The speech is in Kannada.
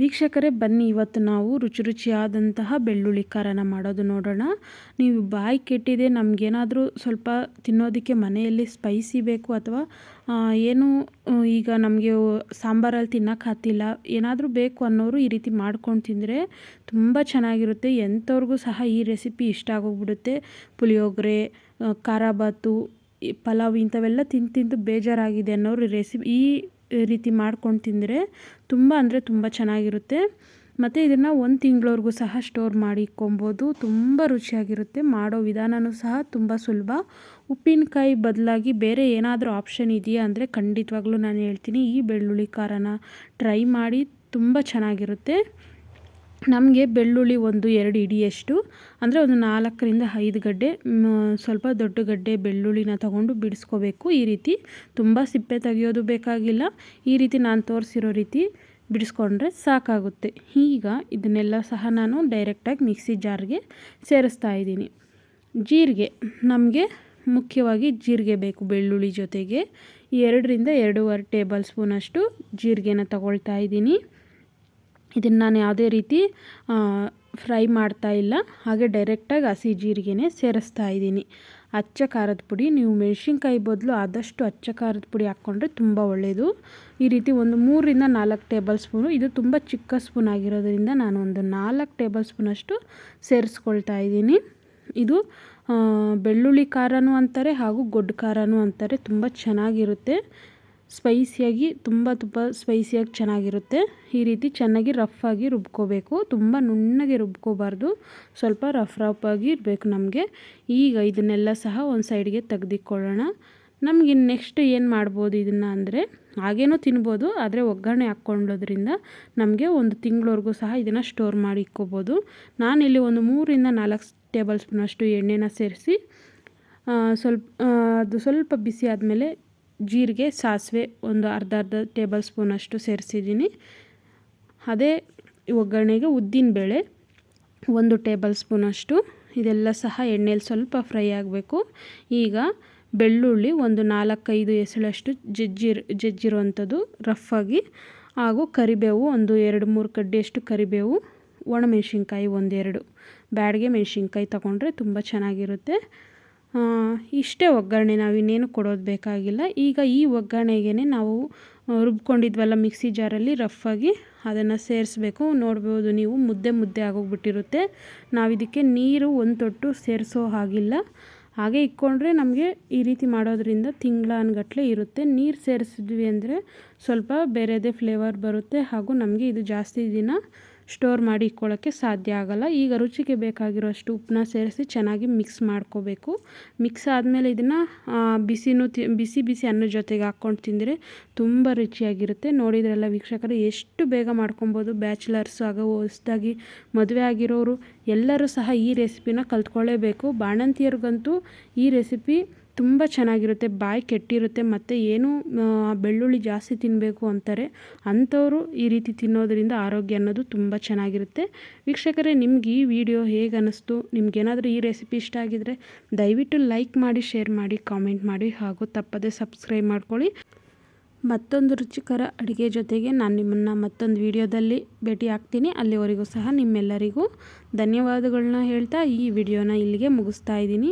ವೀಕ್ಷಕರೇ, ಬನ್ನಿ ಇವತ್ತು ನಾವು ರುಚಿ ರುಚಿಯಾದಂತಹ ಬೆಳ್ಳುಳ್ಳಿ ಖಾರನ ಮಾಡೋದು ನೋಡೋಣ. ನೀವು ಬಾಯಿ ಕೆಟ್ಟಿದೆ ನಮಗೇನಾದರೂ ಸ್ವಲ್ಪ ತಿನ್ನೋದಕ್ಕೆ ಮನೆಯಲ್ಲಿ ಸ್ಪೈಸಿ ಬೇಕು ಅಥವಾ ಏನು ಈಗ ನಮಗೆ ಸಾಂಬಾರಲ್ಲಿ ತಿನ್ನೋಕೆ ಹತ್ತಿಲ್ಲ, ಏನಾದರೂ ಬೇಕು ಅನ್ನೋರು ಈ ರೀತಿ ಮಾಡ್ಕೊಂಡು ತಿಂದರೆ ತುಂಬ ಚೆನ್ನಾಗಿರುತ್ತೆ. ಎಂಥವ್ರಿಗೂ ಸಹ ಈ ರೆಸಿಪಿ ಇಷ್ಟ ಆಗೋಗ್ಬಿಡುತ್ತೆ. ಪುಳಿಯೋಗರೆ ಖಾರಾಬಾತು ಪಲಾವ್ ಇಂಥವೆಲ್ಲ ತಿಂದು ತಿಂದು ಬೇಜಾರಾಗಿದೆ ಅನ್ನೋರು ರೆಸಿಪಿ ಈ ರೀತಿ ಮಾಡ್ಕೊಂಡು ತಿಂದರೆ ತುಂಬ ಅಂದರೆ ತುಂಬ ಚೆನ್ನಾಗಿರುತ್ತೆ. ಮತ್ತು ಇದನ್ನು ಒಂದು ತಿಂಗಳವರೆಗೂ ಸಹ ಸ್ಟೋರ್ ಮಾಡಿ ಇಕ್ಕೊಬೋದು ತುಂಬ ರುಚಿಯಾಗಿರುತ್ತೆ. ಮಾಡೋ ವಿಧಾನವೂ ಸಹ ತುಂಬ ಸುಲಭ. ಉಪ್ಪಿನಕಾಯಿ ಬದಲಾಗಿ ಬೇರೆ ಏನಾದರೂ ಆಪ್ಷನ್ ಇದೆಯಾ ಅಂದರೆ ಖಂಡಿತವಾಗ್ಲೂ ನಾನು ಹೇಳ್ತೀನಿ ಈ ಬೆಳ್ಳುಳ್ಳಿ ಖಾರನ ಟ್ರೈ ಮಾಡಿ ತುಂಬ ಚೆನ್ನಾಗಿರುತ್ತೆ. ನಮಗೆ ಬೆಳ್ಳುಳ್ಳಿ ಒಂದು ಎರಡು ಇಡಿಯಷ್ಟು ಅಂದರೆ ಒಂದು ನಾಲ್ಕರಿಂದ ಐದು ಗಡ್ಡೆ ಸ್ವಲ್ಪ ದೊಡ್ಡ ಗಡ್ಡೆ ಬೆಳ್ಳುಳ್ಳಿನ ತಗೊಂಡು ಬಿಡಿಸ್ಕೋಬೇಕು. ಈ ರೀತಿ ತುಂಬ ಸಿಪ್ಪೆ ತೆಗೆಯೋದು ಬೇಕಾಗಿಲ್ಲ. ಈ ರೀತಿ ನಾನು ತೋರಿಸಿರೋ ರೀತಿ ಬಿಡಿಸ್ಕೊಂಡ್ರೆ ಸಾಕಾಗುತ್ತೆ. ಈಗ ಇದನ್ನೆಲ್ಲ ಸಹ ನಾನು ಡೈರೆಕ್ಟಾಗಿ ಮಿಕ್ಸಿ ಜಾರ್ಗೆ ಸೇರಿಸ್ತಾ ಇದ್ದೀನಿ. ಜೀರಿಗೆ, ನಮಗೆ ಮುಖ್ಯವಾಗಿ ಜೀರಿಗೆ ಬೇಕು ಬೆಳ್ಳುಳ್ಳಿ ಜೊತೆಗೆ. ಎರಡರಿಂದ ಎರಡೂವರೆ ಟೇಬಲ್ ಸ್ಪೂನಷ್ಟು ಜೀರಿಗೆನ ತಗೊಳ್ತಾ ಇದ್ದೀನಿ. ಇದನ್ನು ನಾನು ಯಾವುದೇ ರೀತಿ ಫ್ರೈ ಮಾಡ್ತಾ ಇಲ್ಲ. ಹಾಗೆ ಡೈರೆಕ್ಟಾಗಿ ಹಸಿ ಜೀರಿಗೆನೇ ಸೇರಿಸ್ತಾ ಇದ್ದೀನಿ. ಅಚ್ಚ ಖಾರದ ಪುಡಿ, ನೀವು ಮೆಣಸಿನ್ಕಾಯಿ ಬದಲು ಆದಷ್ಟು ಅಚ್ಚ ಖಾರದ ಪುಡಿ ಹಾಕ್ಕೊಂಡ್ರೆ ತುಂಬ ಒಳ್ಳೆಯದು ಈ ರೀತಿ ಒಂದು ಮೂರರಿಂದ ನಾಲ್ಕು ಟೇಬಲ್ ಸ್ಪೂನು, ಇದು ತುಂಬ ಚಿಕ್ಕ ಸ್ಪೂನ್ ಆಗಿರೋದ್ರಿಂದ ನಾನು ಒಂದು ನಾಲ್ಕು ಟೇಬಲ್ ಸ್ಪೂನಷ್ಟು ಸೇರಿಸ್ಕೊಳ್ತಾ ಇದ್ದೀನಿ. ಇದು ಬೆಳ್ಳುಳ್ಳಿ ಖಾರನೂ ಅಂತಾರೆ ಹಾಗೂ ಗೊಡ್ಡು ಖಾರನೂ ಅಂತಾರೆ, ತುಂಬ ಚೆನ್ನಾಗಿರುತ್ತೆ. ಸ್ಪೈಸಿಯಾಗಿ, ತುಂಬ ತುಂಬ ಸ್ಪೈಸಿಯಾಗಿ ಚೆನ್ನಾಗಿರುತ್ತೆ. ಈ ರೀತಿ ಚೆನ್ನಾಗಿ ರಫ್ಫಾಗಿ ರುಬ್ಕೋಬೇಕು. ತುಂಬ ನುಣ್ಣಗೆ ರುಬ್ಕೋಬಾರ್ದು. ಸ್ವಲ್ಪ ರಫ್ ರಫಾಗಿ ಇರಬೇಕು ನಮಗೆ. ಈಗ ಇದನ್ನೆಲ್ಲ ಸಹ ಒಂದು ಸೈಡ್ಗೆ ತೆಗೆದಿಕ್ಕೊಳ್ಳೋಣ ನಮಗೆ ನೆಕ್ಸ್ಟ್ ಏನು ಮಾಡ್ಬೋದು ಇದನ್ನು ಅಂದರೆ, ಹಾಗೇನೂ ತಿನ್ಬೋದು, ಆದರೆ ಒಗ್ಗರಣೆ ಹಾಕ್ಕೊಳ್ಳೋದ್ರಿಂದ ನಮಗೆ ಒಂದು ತಿಂಗಳವರೆಗೂ ಸಹ ಇದನ್ನು ಸ್ಟೋರ್ ಮಾಡಿ ಇಕ್ಕೋಬೋದು. ನಾನಿಲ್ಲಿ ಒಂದು ಮೂರಿಂದ ನಾಲ್ಕು ಟೇಬಲ್ ಸ್ಪೂನಷ್ಟು ಎಣ್ಣೆನ ಸೇರಿಸಿ ಸ್ವಲ್ಪ ಅದು ಸ್ವಲ್ಪ ಬಿಸಿ ಆದಮೇಲೆ ಜೀರಿಗೆ, ಸಾಸಿವೆ ಒಂದು ಅರ್ಧ ಅರ್ಧ ಟೇಬಲ್ ಸ್ಪೂನಷ್ಟು ಸೇರಿಸಿದ್ದೀನಿ. ಅದೇ ಒಗ್ಗರಣೆಗೆ ಉದ್ದಿನಬೇಳೆ ಒಂದು ಟೇಬಲ್ ಸ್ಪೂನಷ್ಟು ಇದೆಲ್ಲ ಸಹ ಎಣ್ಣೆಯಲ್ಲಿ ಸ್ವಲ್ಪ ಫ್ರೈ ಆಗಬೇಕು. ಈಗ ಬೆಳ್ಳುಳ್ಳಿ ಒಂದು ನಾಲ್ಕೈದು ಎಸಳಷ್ಟು ಜಜ್ಜಿರ್, ಜಜ್ಜಿರುವಂಥದ್ದು ರಫಾಗಿ ಹಾಗೂ ಕರಿಬೇವು ಒಂದು ಎರಡು ಮೂರು ಕಡ್ಡಿಯಷ್ಟು ಕರಿಬೇವು ಒಣಮೆಣ್ಸಿನ್ಕಾಯಿ ಒಂದೆರಡು. ಬ್ಯಾಡಿಗೆ ಮೆಣಸಿನ್ಕಾಯಿ ತೊಗೊಂಡ್ರೆ ತುಂಬ ಚೆನ್ನಾಗಿರುತ್ತೆ. ಇಷ್ಟೇ ಒಗ್ಗರಣೆ ನಾವು ಇನ್ನೇನು ಕೊಡೋದು ಬೇಕಾಗಿಲ್ಲ. ಈಗ ಈ ಒಗ್ಗರಣೆಗೆ ನಾವು ರುಬ್ಕೊಂಡಿದ್ವಲ್ಲ ಮಿಕ್ಸಿ ಜಾರಲ್ಲಿ ರಫಾಗಿ ಅದನ್ನು ಸೇರಿಸ್ಬೇಕು. ನೋಡ್ಬೋದು ನೀವು ಮುದ್ದೆ ಮುದ್ದೆ ಆಗೋಗ್ಬಿಟ್ಟಿರುತ್ತೆ. ನಾವು ಇದಕ್ಕೆ ನೀರು ಒಂದು ತೊಟ್ಟು ಸೇರಿಸೋ ಹಾಗಿಲ್ಲ. ಹಾಗೆ ಇಕ್ಕೊಂಡ್ರೆ ನಮಗೆ ಈ ರೀತಿ ಮಾಡೋದ್ರಿಂದ ತಿಂಗಳಾನ್ಗಟ್ಲೆ ಇರುತ್ತೆ. ನೀರು ಸೇರಿಸಿದ್ವಿ ಅಂದರೆ ಸ್ವಲ್ಪ ಬೇರೆದೇ ಫ್ಲೇವರ್ ಬರುತ್ತೆ ಹಾಗೂ ನಮಗೆ ಇದು ಜಾಸ್ತಿ ದಿನ ಸ್ಟೋರ್ ಮಾಡಿ ಇಟ್ಕೊಳ್ಳೋಕ್ಕೆ ಸಾಧ್ಯ ಆಗೋಲ್ಲ. ಈಗ ರುಚಿಗೆ ಬೇಕಾಗಿರೋಷ್ಟು ಉಪ್ಪನ್ನ ಸೇರಿಸಿ ಚೆನ್ನಾಗಿ ಮಿಕ್ಸ್ ಮಾಡ್ಕೋಬೇಕು. ಮಿಕ್ಸ್ ಆದಮೇಲೆ ಇದನ್ನು ಬಿಸಿನೂ ತಿ, ಬಿಸಿ ಬಿಸಿ ಅನ್ನದ ಜೊತೆಗೆ ಹಾಕ್ಕೊಂಡು ತಿಂದರೆ ತುಂಬ ರುಚಿಯಾಗಿರುತ್ತೆ. ನೋಡಿದ್ರೆಲ್ಲ ವೀಕ್ಷಕರು, ಎಷ್ಟು ಬೇಗ ಮಾಡ್ಕೊಬೋದು. ಬ್ಯಾಚುಲರ್ಸ್ ಆಗ ಹೊಸ್ದಾಗಿ ಮದುವೆ ಆಗಿರೋರು ಎಲ್ಲರೂ ಸಹ ಈ ರೆಸಿಪಿನ ಕಲ್ತ್ಕೊಳ್ಳೇಬೇಕು. ಬಾಣಂತಿಯರಿಗಂತೂ ಈ ರೆಸಿಪಿ ತುಂಬ ಚೆನ್ನಾಗಿರುತ್ತೆ, ಬಾಯಿ ಕೆಟ್ಟಿರುತ್ತೆ, ಮತ್ತು ಏನು ಬೆಳ್ಳುಳ್ಳಿ ಜಾಸ್ತಿ ತಿನ್ನಬೇಕು ಅಂತಾರೆ, ಅಂಥವರು ಈ ರೀತಿ ತಿನ್ನೋದರಿಂದ ಆರೋಗ್ಯ ಅನ್ನೋದು ತುಂಬ ಚೆನ್ನಾಗಿರುತ್ತೆ. ವೀಕ್ಷಕರೇ, ನಿಮ್ಗೆ ಈ ವಿಡಿಯೋ ಹೇಗೆ ಅನ್ನಿಸ್ತು ನಿಮ್ಗೇನಾದರೂ ಈ ರೆಸಿಪಿ ಇಷ್ಟ ಆಗಿದರೆ ದಯವಿಟ್ಟು ಲೈಕ್ ಮಾಡಿ, ಶೇರ್ ಮಾಡಿ, ಕಾಮೆಂಟ್ ಮಾಡಿ, ಹಾಗೂ ತಪ್ಪದೆ ಸಬ್ಸ್ಕ್ರೈಬ್ ಮಾಡ್ಕೊಳ್ಳಿ. ಮತ್ತೊಂದು ರುಚಿಕರ ಅಡುಗೆ ಜೊತೆಗೆ ನಾನು ನಿಮ್ಮನ್ನು ಮತ್ತೊಂದು ವಿಡಿಯೋದಲ್ಲಿ ಭೇಟಿ ಆಗ್ತೀನಿ. ಅಲ್ಲಿವರೆಗೂ ಸಹ ನಿಮ್ಮೆಲ್ಲರಿಗೂ ಧನ್ಯವಾದಗಳನ್ನ ಹೇಳ್ತಾ ಈ ವಿಡಿಯೋನ ಇಲ್ಲಿಗೆ ಮುಗಿಸ್ತಾ ಇದ್ದೀನಿ.